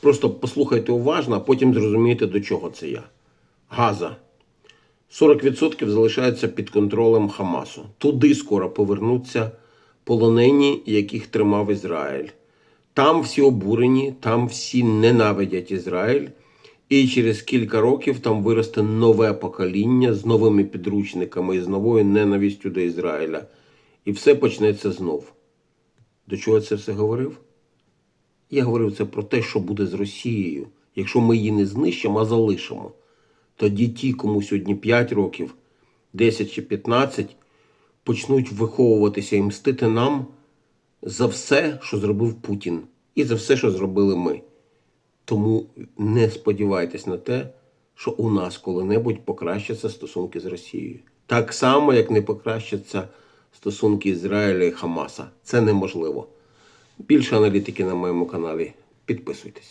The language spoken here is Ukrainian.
Просто послухайте уважно, а потім зрозумієте, до чого це я. Газа. 40% залишається під контролем Хамасу. Туди скоро повернуться полонені, яких тримав Ізраїль. Там всі обурені, там всі ненавидять Ізраїль. І через кілька років там виросте нове покоління з новими підручниками і з новою ненавистю до Ізраїля. І все почнеться знов. До чого це все говорив? Я говорив це про те, що буде з Росією, якщо ми її не знищимо, а залишимо. Тоді ті, кому сьогодні 5 років, 10 чи 15, почнуть виховуватися і мстити нам за все, що зробив Путін, і за все, що зробили ми. Тому не сподівайтесь на те, що у нас коли-небудь покращаться стосунки з Росією. Так само, як не покращаться стосунки Ізраїля і Хамаса. Це неможливо. Більше аналітики на моєму каналі. Підписуйтесь.